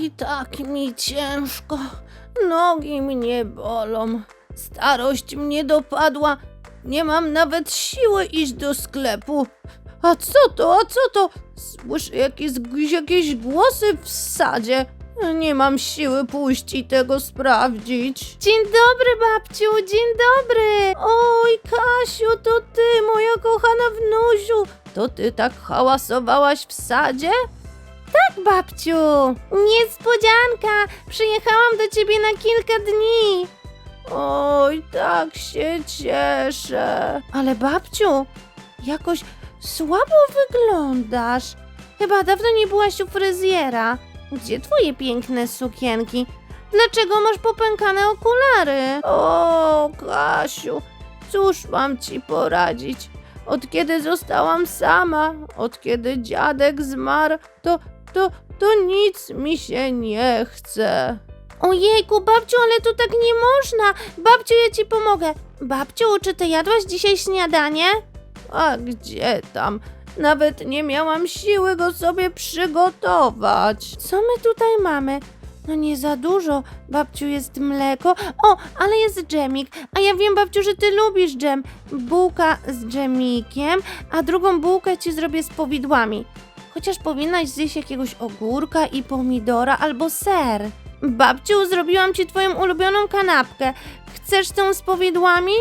Oj, tak mi ciężko. Nogi mnie bolą. Starość mnie dopadła. Nie mam nawet siły iść do sklepu. A co to, a co to? Słyszę jakieś, jakieś głosy w sadzie. Nie mam siły pójść i tego sprawdzić. Dzień dobry, babciu, dzień dobry. Oj, Kasiu, to ty, moja kochana wnusiu. To ty tak hałasowałaś w sadzie? Tak, babciu. Niespodzianka. Przyjechałam do ciebie na kilka dni. Oj, tak się cieszę. Ale babciu, jakoś słabo wyglądasz. Chyba dawno nie byłaś u fryzjera. Gdzie twoje piękne sukienki? Dlaczego masz popękane okulary? O, Kasiu, cóż mam ci poradzić? Od kiedy zostałam sama, od kiedy dziadek zmarł, to, to, to nic mi się nie chce. Ojejku, babciu, ale tu tak nie można. Babciu, ja ci pomogę. Babciu, czy ty jadłaś dzisiaj śniadanie? A gdzie tam? Nawet nie miałam siły go sobie przygotować. Co my tutaj mamy? No nie za dużo. Babciu, jest mleko. O, ale jest dżemik. A ja wiem, babciu, że ty lubisz dżem. Bułka z dżemikiem, a drugą bułkę ci zrobię z powidłami. Chociaż powinnaś zjeść jakiegoś ogórka i pomidora albo ser. Babciu, zrobiłam ci twoją ulubioną kanapkę. Chcesz tą z powidłami?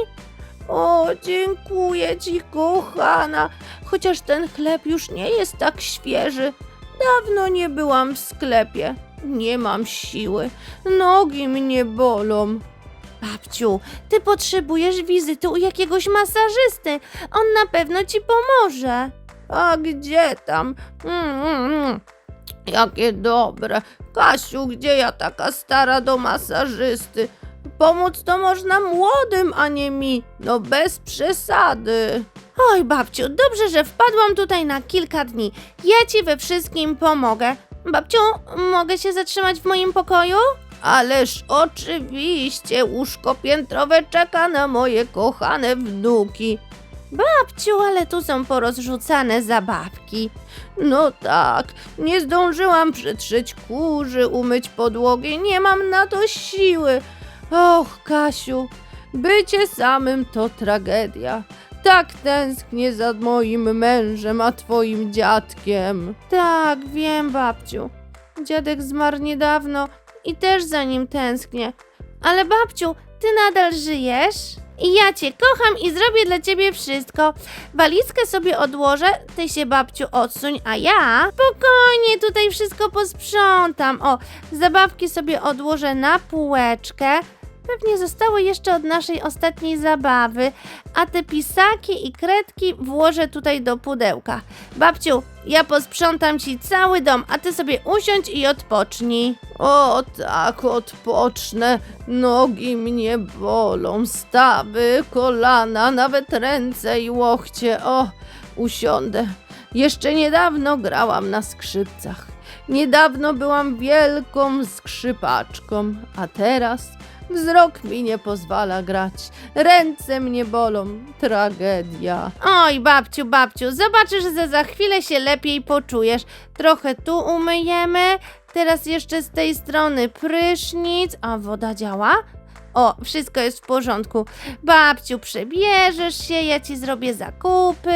O, dziękuję ci, kochana. Chociaż ten chleb już nie jest tak świeży. Dawno nie byłam w sklepie. Nie mam siły. Nogi mnie bolą. Babciu, ty potrzebujesz wizyty u jakiegoś masażysty. On na pewno ci pomoże. A gdzie tam? Mm, mm, mm. Jakie dobre. Kasiu, gdzie ja taka stara do masażysty? Pomóc to można młodym, a nie mi. No bez przesady. Oj, babciu, dobrze, że wpadłam tutaj na kilka dni. Ja ci we wszystkim pomogę. Babciu, mogę się zatrzymać w moim pokoju? Ależ oczywiście, łóżko piętrowe czeka na moje kochane wnuki. Babciu, ale tu są porozrzucane zabawki. No tak, nie zdążyłam przetrzeć kurzy, umyć podłogi, nie mam na to siły. Och, Kasiu, bycie samym to tragedia. Tak tęsknię za moim mężem, a twoim dziadkiem. Tak, wiem, babciu. Dziadek zmarł niedawno i też za nim tęsknię. Ale babciu, ty nadal żyjesz? I ja cię kocham i zrobię dla ciebie wszystko. Walizkę sobie odłożę, ty się babciu odsuń, a ja spokojnie tutaj wszystko posprzątam. O, zabawki sobie odłożę na półeczkę. Pewnie zostały jeszcze od naszej ostatniej zabawy, a te pisaki i kredki włożę tutaj do pudełka. Babciu, ja posprzątam ci cały dom, a ty sobie usiądź i odpocznij. O, tak, odpocznę. Nogi mnie bolą, stawy, kolana, nawet ręce i łokcie. O, usiądę. Jeszcze niedawno grałam na skrzypcach. Niedawno byłam wielką skrzypaczką, a teraz wzrok mi nie pozwala grać. Ręce mnie bolą. Tragedia. Oj, babciu, babciu, zobaczysz, że za chwilę się lepiej poczujesz. Trochę tu umyjemy, teraz jeszcze z tej strony prysznic. A woda działa? O, wszystko jest w porządku. Babciu, przebierzesz się, ja ci zrobię zakupy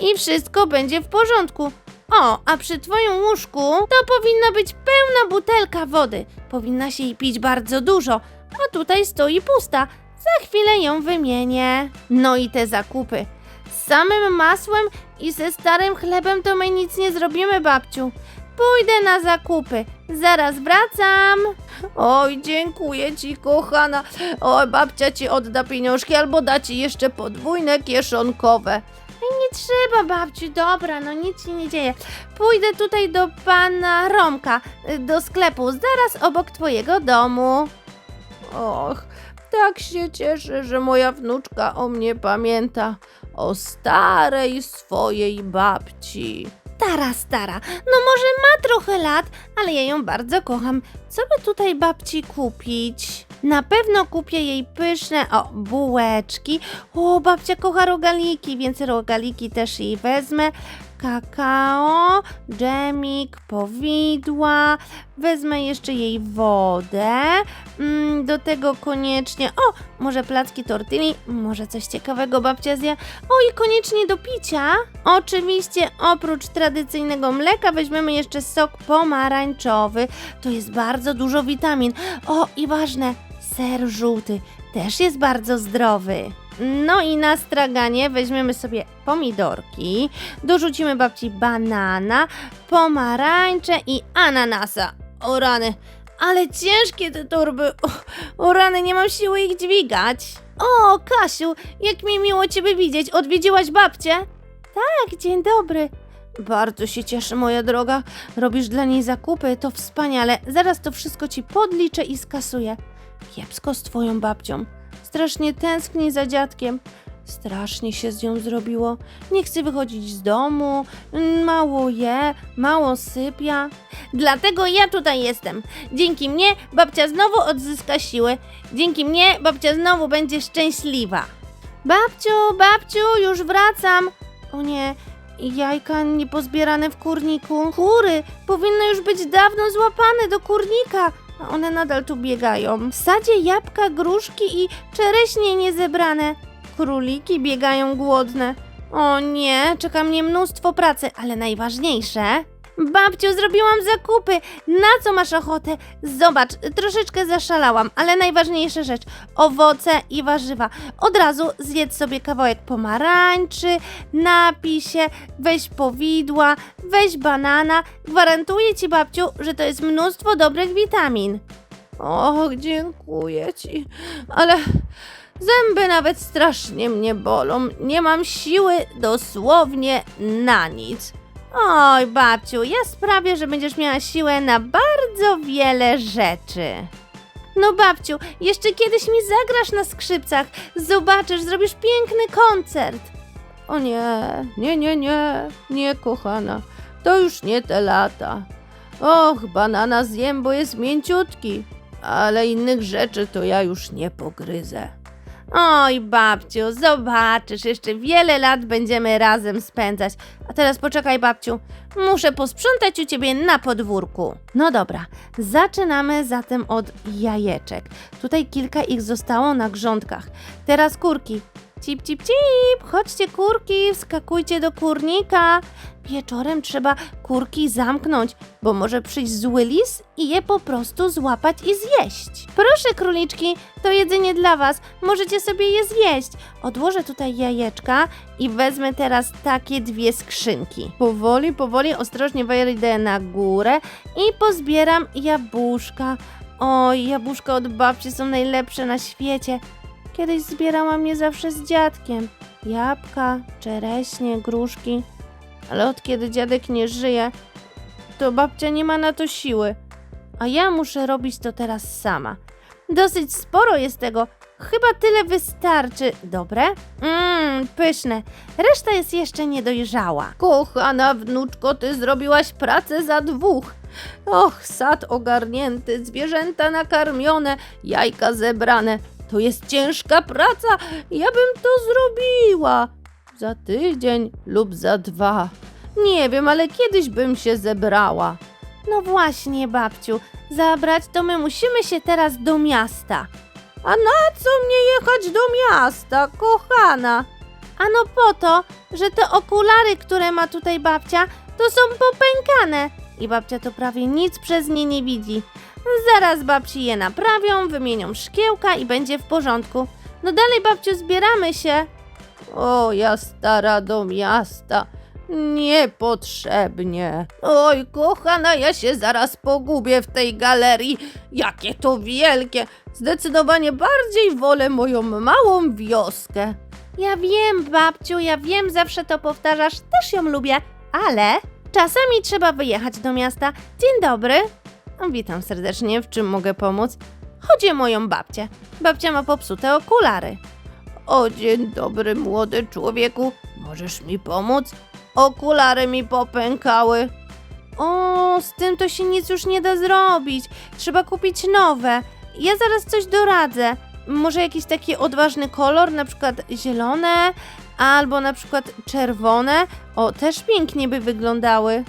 i wszystko będzie w porządku. O, a przy twoim łóżku to powinna być pełna butelka wody. Powinna się jej pić bardzo dużo, a tutaj stoi pusta. Za chwilę ją wymienię. No i te zakupy. Z samym masłem i ze starym chlebem to my nic nie zrobimy, babciu. Pójdę na zakupy. Zaraz wracam. Oj, dziękuję ci, kochana. O, babcia ci odda pieniążki albo da ci jeszcze podwójne kieszonkowe. Nie trzeba, babciu, dobra, no nic się nie dzieje. Pójdę tutaj do pana Romka, y, do sklepu, zaraz obok twojego domu. Och, tak się cieszę, że moja wnuczka o mnie pamięta. O starej swojej babci. Stara, stara. No może ma trochę lat, ale ja ją bardzo kocham. Co by tutaj babci kupić? Na pewno kupię jej pyszne, o, bułeczki. O, babcia kocha rogaliki, więc rogaliki też jej wezmę. Kakao, dżemik, powidła. Wezmę jeszcze jej wodę. Mm, do tego koniecznie, o, może placki tortilli, może coś ciekawego babcia zje. O, i koniecznie do picia. Oczywiście oprócz tradycyjnego mleka weźmiemy jeszcze sok pomarańczowy. To jest bardzo dużo witamin. O, i ważne, ser żółty też jest bardzo zdrowy. No i na straganie weźmiemy sobie pomidorki, dorzucimy babci banana, pomarańcze i ananasa. O rany, ale ciężkie te torby. O, rany, nie mam siły ich dźwigać. O, Kasiu, jak mi miło Ciebie widzieć. Odwiedziłaś babcię? Tak, dzień dobry. Bardzo się cieszę, moja droga. Robisz dla niej zakupy, to wspaniale. Zaraz to wszystko Ci podliczę i skasuję. Kiepsko z Twoją babcią. Strasznie tęskni za dziadkiem. Strasznie się z nią zrobiło. Nie chce wychodzić z domu, mało je, mało sypia. Dlatego ja tutaj jestem. Dzięki mnie babcia znowu odzyska siły. Dzięki mnie babcia znowu będzie szczęśliwa. Babciu, babciu, już wracam. O nie, jajka niepozbierane w kurniku. Kury powinny już być dawno złapane do kurnika, a one nadal tu biegają. W sadzie jabłka, gruszki i czereśnie niezebrane. Króliki biegają głodne. O nie, czeka mnie mnóstwo pracy, ale najważniejsze. Babciu, zrobiłam zakupy. Na co masz ochotę? Zobacz, troszeczkę zaszalałam, ale najważniejsza rzecz: owoce i warzywa. Od razu zjedz sobie kawałek pomarańczy, napij się, weź powidła, weź banana. Gwarantuję ci, babciu, że to jest mnóstwo dobrych witamin. Och, dziękuję ci, ale zęby nawet strasznie mnie bolą. Nie mam siły dosłownie na nic. Oj, babciu, ja sprawię, że będziesz miała siłę na bardzo wiele rzeczy. No babciu, jeszcze kiedyś mi zagrasz na skrzypcach. Zobaczysz, zrobisz piękny koncert. O nie, nie, nie, nie, nie, kochana. To już nie te lata. Och, banana zjem, bo jest mięciutki. Ale innych rzeczy to ja już nie pogryzę. Oj, babciu, zobaczysz, jeszcze wiele lat będziemy razem spędzać. A teraz poczekaj, babciu, muszę posprzątać u ciebie na podwórku. No dobra, zaczynamy zatem od jajeczek. Tutaj kilka ich zostało na grządkach. Teraz kurki. Cip, cip, cip, chodźcie kurki, wskakujcie do kurnika. Wieczorem trzeba kurki zamknąć, bo może przyjść zły lis i je po prostu złapać i zjeść. Proszę, króliczki, to jedzenie dla was. Możecie sobie je zjeść. Odłożę tutaj jajeczka i wezmę teraz takie dwie skrzynki. Powoli, powoli, ostrożnie wejdę na górę i pozbieram jabłuszka. Oj, jabłuszka od babci są najlepsze na świecie. Kiedyś zbierałam je zawsze z dziadkiem. Jabłka, czereśnie, gruszki. Ale od kiedy dziadek nie żyje, to babcia nie ma na to siły. A ja muszę robić to teraz sama. Dosyć sporo jest tego. Chyba tyle wystarczy. Dobre? Mmm, pyszne. Reszta jest jeszcze niedojrzała. Kochana wnuczko, ty zrobiłaś pracę za dwóch. Och, sad ogarnięty, zwierzęta nakarmione, jajka zebrane. To jest ciężka praca. Ja bym to zrobiła. Za tydzień lub za dwa. Nie wiem, ale kiedyś bym się zebrała. No właśnie, babciu, zabrać to my musimy się teraz do miasta. A na co mnie jechać do miasta, kochana? Ano po to, że te okulary, które ma tutaj babcia, to są popękane. I babcia to prawie nic przez nie nie widzi. Zaraz babci je naprawią, wymienią szkiełka i będzie w porządku. No dalej, babciu, zbieramy się. O, ja stara do miasta. Niepotrzebnie. Oj, kochana, ja się zaraz pogubię w tej galerii. Jakie to wielkie. Zdecydowanie bardziej wolę moją małą wioskę. Ja wiem, babciu, ja wiem, zawsze to powtarzasz, też ją lubię, ale czasami trzeba wyjechać do miasta. Dzień dobry. Witam serdecznie, w czym mogę pomóc? Chodzi o moją babcię. Babcia ma popsute okulary. O, dzień dobry, młody człowieku. Możesz mi pomóc? Okulary mi popękały. O, z tym to się nic już nie da zrobić. Trzeba kupić nowe. Ja zaraz coś doradzę. Może jakiś taki odważny kolor, na przykład zielone, Albo na przykład czerwone, o, też pięknie by wyglądały.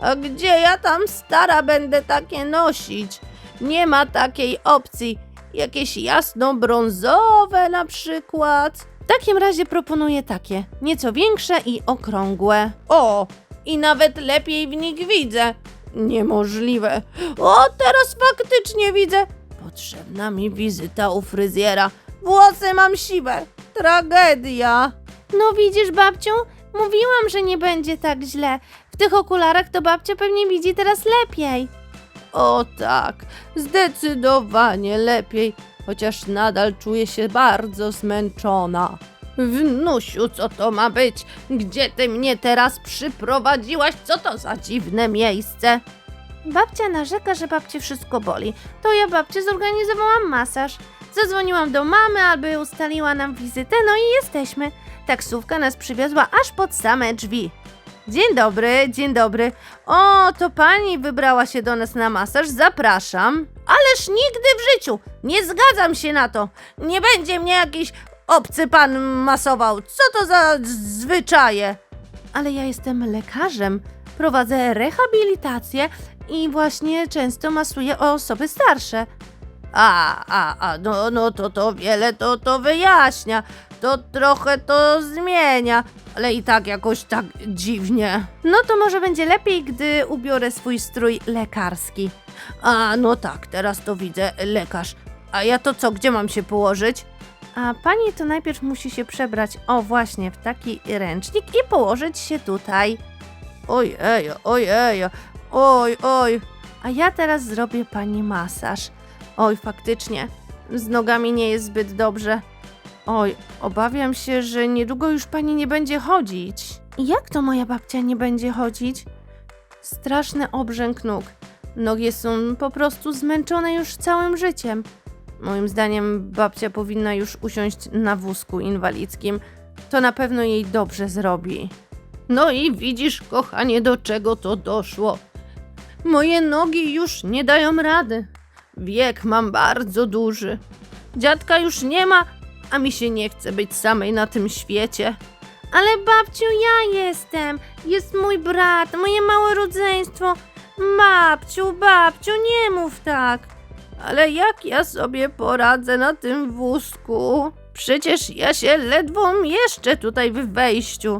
A gdzie ja tam stara będę takie nosić? Nie ma takiej opcji. Jakieś jasno-brązowe na przykład. W takim razie proponuję takie, nieco większe i okrągłe. O, i nawet lepiej w nich widzę. Niemożliwe. O, teraz faktycznie widzę. Potrzebna mi wizyta u fryzjera. Włosy mam siwe. Tragedia. No widzisz, babciu? Mówiłam, że nie będzie tak źle. W tych okularach to babcia pewnie widzi teraz lepiej. O tak, zdecydowanie lepiej, chociaż nadal czuję się bardzo zmęczona. Wnusiu, co to ma być? Gdzie ty mnie teraz przyprowadziłaś? Co to za dziwne miejsce? Babcia narzeka, że babcie wszystko boli. To ja babcie zorganizowałam masaż. Zadzwoniłam do mamy, aby ustaliła nam wizytę, no i jesteśmy. Taksówka nas przywiozła aż pod same drzwi. Dzień dobry, dzień dobry. O, to pani wybrała się do nas na masaż, zapraszam. Ależ nigdy w życiu nie zgadzam się na to. Nie będzie mnie jakiś obcy pan masował. Co to za zwyczaje? Ale ja jestem lekarzem, prowadzę rehabilitację i właśnie często masuję osoby starsze. A, a, a, no, no to to wiele to to wyjaśnia. To trochę to zmienia, ale i tak jakoś tak dziwnie. No to może będzie lepiej, gdy ubiorę swój strój lekarski. A, no tak, teraz to widzę, lekarz. A ja to co, gdzie mam się położyć? A pani to najpierw musi się przebrać, o właśnie, w taki ręcznik i położyć się tutaj. Ojej, ojej, oj, oj. A ja teraz zrobię pani masaż. Oj, faktycznie, z nogami nie jest zbyt dobrze. Oj, obawiam się, że niedługo już pani nie będzie chodzić. Jak to moja babcia nie będzie chodzić? Straszny obrzęk nóg. Nogi są po prostu zmęczone już całym życiem. Moim zdaniem babcia powinna już usiąść na wózku inwalidzkim. To na pewno jej dobrze zrobi. No i widzisz, kochanie, do czego to doszło. Moje nogi już nie dają rady. Wiek mam bardzo duży. Dziadka już nie ma, a mi się nie chce być samej na tym świecie. Ale babciu, ja jestem. Jest mój brat, moje małe rodzeństwo. Babciu, babciu, nie mów tak. Ale jak ja sobie poradzę na tym wózku? Przecież ja się ledwo mieszczę tutaj w wejściu.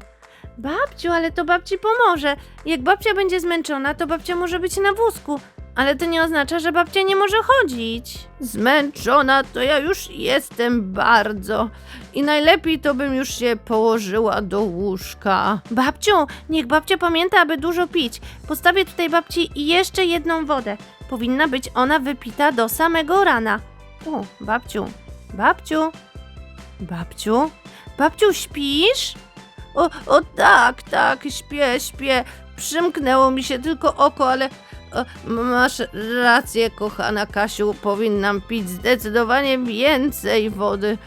Babciu, ale to babci pomoże. Jak babcia będzie zmęczona, to babcia może być na wózku. Ale to nie oznacza, że babcia nie może chodzić. Zmęczona to ja już jestem bardzo. I najlepiej to bym już się położyła do łóżka. Babciu, niech babcia pamięta, aby dużo pić. Postawię tutaj babci jeszcze jedną wodę. Powinna być ona wypita do samego rana. O, babciu, babciu, babciu, babciu, śpisz? O, o tak, tak, śpię, śpię. Przymknęło mi się tylko oko, ale masz rację, kochana Kasiu. Powinnam pić zdecydowanie więcej wody.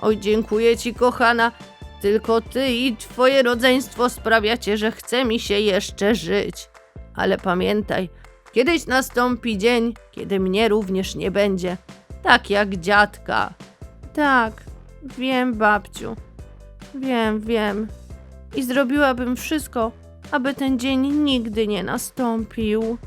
Oj, dziękuję ci, kochana. Tylko ty i twoje rodzeństwo sprawiacie, że chce mi się jeszcze żyć. Ale pamiętaj, kiedyś nastąpi dzień, kiedy mnie również nie będzie. Tak jak dziadka. Tak, wiem, babciu. Wiem, wiem. I zrobiłabym wszystko, aby ten dzień nigdy nie nastąpił.